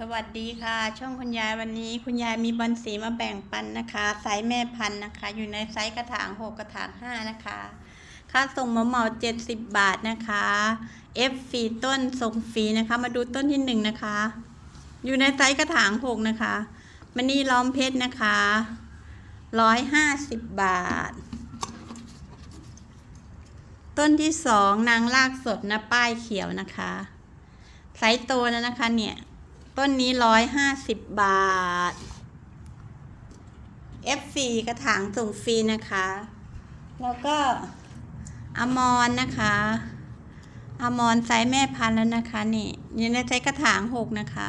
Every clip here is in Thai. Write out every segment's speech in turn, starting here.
สวัสดีค่ะ ช่องคุณยายวันนี้ คุณยายมีบอลสีมาแบ่งปันนะคะไซส์แม่พันธุ์นะคะ อยู่ในไซส์กระถางหกกระถางห้านะคะ ค่าส่งหมาเหมาเจ็ดสิบบาทนะคะ F ฟรีต้นส่งฟรีนะคะ มาดูต้นที่หนึ่งนะคะ อยู่ในไซส์กระถางหกนะคะมันนี่ล้อมเพชรนะคะร้อยห้าสิบบาท ต้นที่สองนางลากสดนะป้ายเขียวนะคะไซส์โตแล้วนะคะเนี่ย ต้นนี้ร้อยห้าสิบบาท F ฟรีกระถางส่งฟรีนะคะ แล้วก็อมอนนะคะอมอนไซส์แม่พันธุ์แล้วนะคะ นี่อยู่ในไซส์กระถางหกนะคะ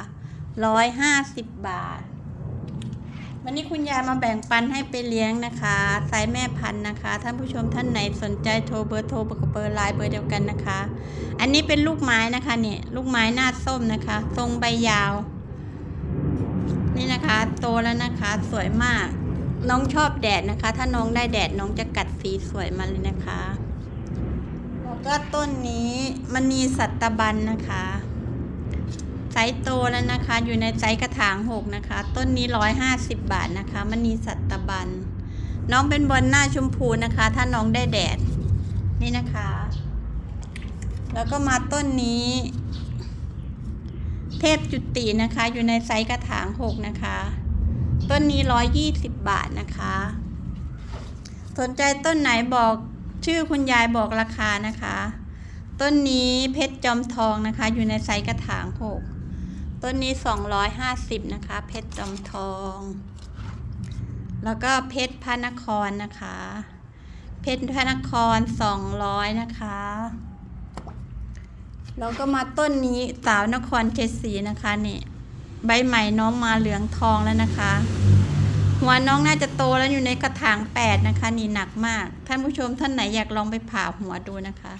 ร้อยห้าสิบบาท วันนี้คุณยายมาแบ่งปันให้ไปเลี้ยงนะคะไซส์แม่พันธุ์นะคะ ท่านผู้ชมท่านไหนสนใจโทรเบอร์โทรเบอร์เบอร์ไลน์เบอร์เดียวกันนะคะ อันนี้เป็นลูกไม้นะคะเนี่ยลูกไม้หน้าส้มนะคะ ทรงใบยาว นี่นะคะโตแล้วนะคะ สวยมาก น้องชอบแดดนะคะ ถ้าน้องได้แดดน้องจะกัดสีสวยมาเลยนะคะ แล้วก็ต้นนี้มันนีสัตบันนะคะ ซส์โตแล้วนะคะ อยู่ในไซส์กระถางหกนะคะ ต้นนี้ร้อยห้าสิบบาทนะคะมันีสัตบัน น้องเป็นบอลหน้าชมพูนะคะ ถ้าน้องได้แดด นี่นะคะ แล้วก็มาต้นนี้ เทพจุตินะคะ อยู่ในไซส์กระถางหกนะคะ ต้นนี้ร้อยยี่สิบบาทนะคะ สนใจต้นไหนบอกชื่อคุณยายบอกราคานะคะต้นนี้เพชรจอมทองนะคะ อยู่ในไซส์กระถางหก ต้นนี้สองร้อยห้าสิบนะคะ เพชรจอมทอง แล้วก็เพชรพระนครนะคะ เพชรพระนครสองร้อยนะคะ แล้วก็มาต้นนี้สาวนครเจ็ดสีนะคะนี่ใบใหม่น้องมาเหลืองทองแล้วนะคะ หัวน้องน่าจะโตแล้วอยู่ในกระถางแปดนะคะ นี่หนักมาก ท่านผู้ชมท่านไหนอยากลองไปผ่าหัวดูนะคะ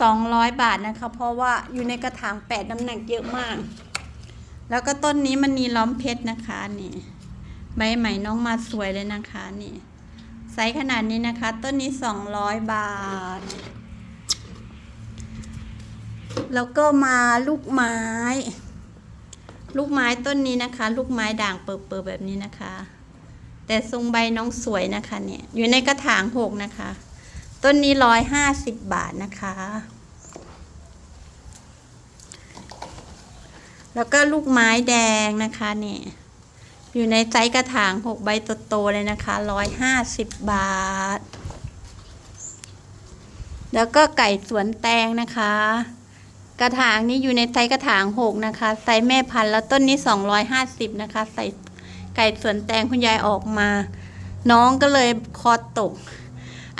สองร้อยบาทนะคะ เพราะว่าอยู่ในกระถางแปดน้ำหนักเยอะมาก แล้วก็ต้นนี้มันนีล้อมเพชรนะคะนี่ ใบใหม่น้องมาสวยเลยนะคะนี่ไซส์ขนาดนี้นะคะ ต้นนี้สองร้อยบาท แล้วก็มาลูกไม้ ลูกไม้ต้นนี้นะคะ ลูกไม้ด่างเปิดๆแบบนี้นะคะ แต่ทรงใบน้องสวยนะคะเนี่ยอยู่ในกระถางหกนะคะ ต้นนี้ร้อยห้าสิบบาทนะคะ แล้วก็ลูกไม้แดงนะคะเนี่ยอยู่ในไซส์กระถางหกใบโตๆเลยนะคะร้อยห้าสิบบาท แล้วก็ไก่สวนแตงนะคะ กระถางนี้อยู่ในไซส์กระถางหกนะคะไซส์แม่พันธุ์แล้วต้นนี้สองร้อยห้าสิบนะคะใส่ไก่สวนแตงคุณยายออกมา น้องก็เลยคอตก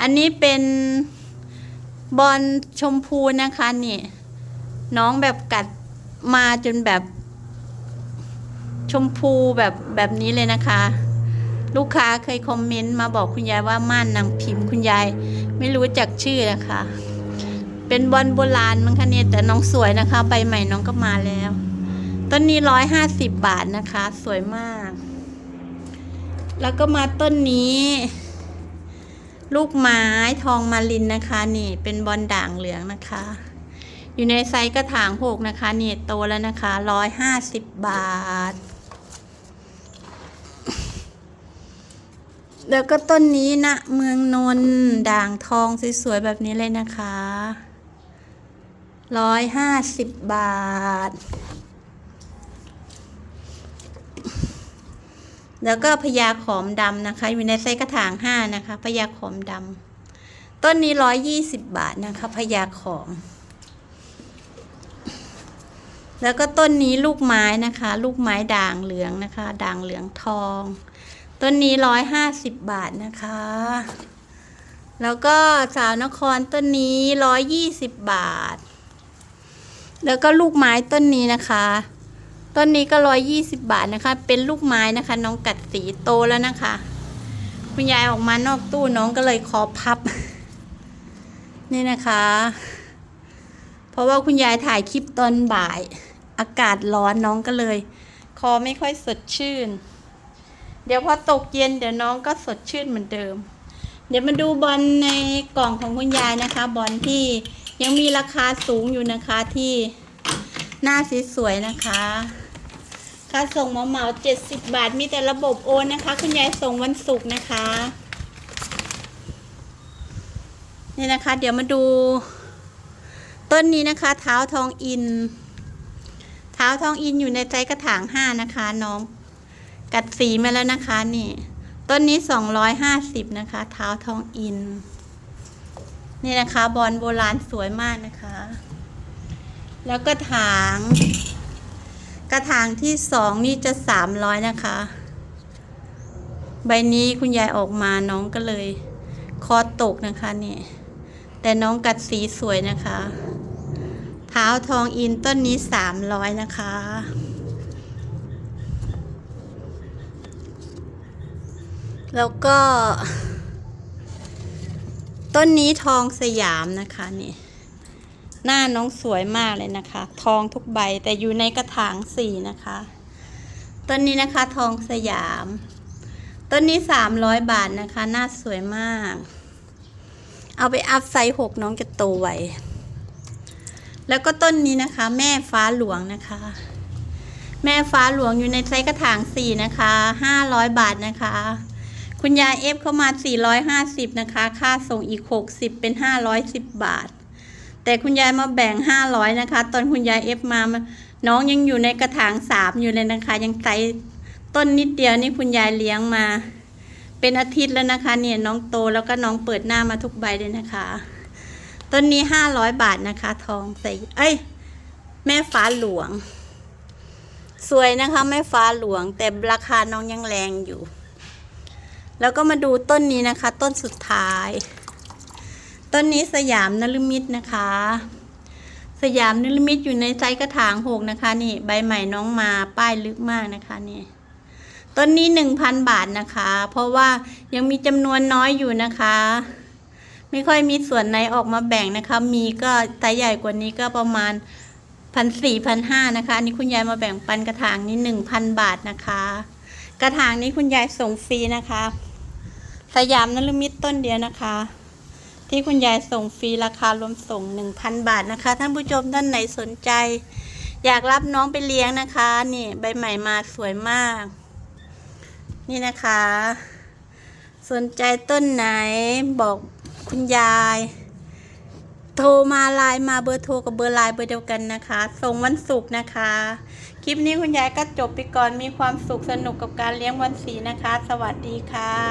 อันนี้เป็นบอลชมพูนะคะนี่ น้องแบบกัดมาจนแบบ ชมพูแบบแบบนี้เลยนะคะ ลูกค้าเคยคอมเมนต์มาบอกคุณยายว่าม่านนางพิมพ์คุณยาย ไม่รู้จักชื่อนะคะ เป็นบอลโบราณมั้งคะเนี่ยแต่น้องสวยนะคะ ใบใหม่น้องก็มาแล้วต้นนี้ร้อยห้าสิบบาทนะคะ สวยมาก แล้วก็มาต้นนี้ ลูกไม้ทองมาลินนะคะนี่เป็นบอลด่างเหลืองนะคะ อยู่ในไซส์กระถางหกนะคะนี่โตแล้วนะคะร้อยห้าสิบบาท แล้วก็ต้นนี้นะเมืองนนด่างทองสวยๆแบบนี้เลยนะคะร้อยห้าสิบบาท แล้วก็พญาขอมดำนะคะ อยู่ในไซส์กระถางห้านะคะพญาขอมดำต้นนี้ร้อยยี่สิบบาทนะคะพญาขอม แล้วก็ต้นนี้ลูกไม้นะคะ ลูกไม้ด่างเหลืองนะคะ ด่างเหลืองทอง ต้นนี้ร้อยห้าสิบบาทนะคะ แล้วก็สาวนครต้นนี้ร้อยยี่สิบบาท แล้วก็ลูกไม้ต้นนี้นะคะ ต้นนี้ก็ร้อยยี่สิบบาทนะคะ เป็นลูกไม้นะคะ น้องกัดสีโตแล้วนะคะ คุณยายออกมานอกตู้น้องก็เลยคอพับ นี่นะคะ เพราะว่าคุณยายถ่ายคลิปตอนบ่าย อากาศร้อนน้องก็เลย คอไม่ค่อยสดชื่น เดี๋ยวพอตกเย็นเดี๋ยวน้องก็สดชื่นเหมือนเดิม เดี๋ยวมาดูบอลในกล่องของคุณยายนะคะ บอลที่ยังมีราคาสูงอยู่นะคะที่ หน้าส,สวยๆนะคะ ค่าส่งเหมาเหมาเจ็ดสิบบาทมีแต่ระบบโอนนะคะ คุณยายส่งวันศุกร์นะคะ นี่นะคะ เดี๋ยวมาดู ต้นนี้นะคะเท้าทองอิน เท้าทองอินอยู่ในใจกระถางห้านะคะ น้อง กัดสีมาแล้วนะคะนี่ ต้นนี้สองร้อยห้าสิบนะคะ เท้าทองอิน นี่นะคะบอลโบราณสวยมากนะคะ แล้วก็ถาง กระถางที่สองนี่จะสามร้อยนะคะ ใบนี้คุณยายออกมาน้องก็เลย คอตกนะคะนี่ แต่น้องกัดสีสวยนะคะเท้าทองอินต้นนี้สามร้อยนะคะแล้วก็ ต้นนี้ทองสยามนะคะนี่ หน้าน้องสวยมากเลยนะคะ ทองทุกใบแต่อยู่ในกระถางสี่นะคะต้นนี้นะคะทองสยามต้นนี้สามร้อยบาทนะคะ หน้าสวยมาก เอาไปอัพไซส์หกน้องจะโตไวแล้วก็ต้นนี้นะคะ แม่ฟ้าหลวงนะคะ แม่ฟ้าหลวงอยู่ในไซส์กระถางสี่นะคะห้าร้อยบาทนะคะ คุณยายเอฟเข้ามาสี่ร้อยห้าสิบนะคะ ค่าส่งอีกหกสิบเป็นห้าร้อยสิบบาท แต่คุณยายมาแบ่งห้าร้อยนะคะ ตอนคุณยายเอฟมา น้องยังอยู่ในกระถางสามอยู่เลยนะคะ ยังไซส์ต้นนิดเดียวนี่คุณยายเลี้ยงมา เป็นอาทิตย์แล้วนะคะ เนี่ยน้องโตแล้วก็น้องเปิดหน้ามาทุกใบเลยนะคะ ต้นนี้ห้าร้อยบาทนะคะ ทองใส่เอ้ย แม่ฟ้าหลวง สวยนะคะแม่ฟ้าหลวง แต่ราคาน้องยังแรงอยู่ แล้วก็มาดูต้นนี้นะคะ ต้นสุดท้าย ต้นนี้สยามนฤมิตนะคะ สยามนฤมิตอยู่ในไซส์กระถางหกนะคะ นี่ ใบใหม่น้องมาป้ายลึกมากนะคะนี่ต้นนี้หนึ่งพันบาทนะคะ เพราะว่ายังมีจำนวนน้อยอยู่นะคะ ไม่ค่อยมีส่วนไหนออกมาแบ่งนะคะ มีก็ไซส์ใหญ่กว่านี้ก็ประมาณพันสี่พันห้านะคะ อันนี้คุณยายมาแบ่งปันกระถางนี้หนึ่งพันบาทนะคะ กระถางนี้คุณยายส่งฟรีนะคะ สยามนฤมิตต้นเดียวนะคะ ที่คุณยายส่งฟรีราคารวมส่งหนึ่งพันบาทนะคะ ท่านผู้ชมท่านไหนสนใจ อยากรับน้องไปเลี้ยงนะคะ นี่ใบใหม่มาสวยมาก นี่นะคะ สนใจต้นไหนบอกคุณยาย โทรมาไลน์มาเบอร์โทรกับเบอร์ไลน์เบอร์เดียวกันนะคะ ส่งวันศุกร์นะคะ คลิปนี้คุณยายก็จบไปก่อนมีความสุขสนุกกับการเลี้ยงวันสีนะคะ สวัสดีค่ะ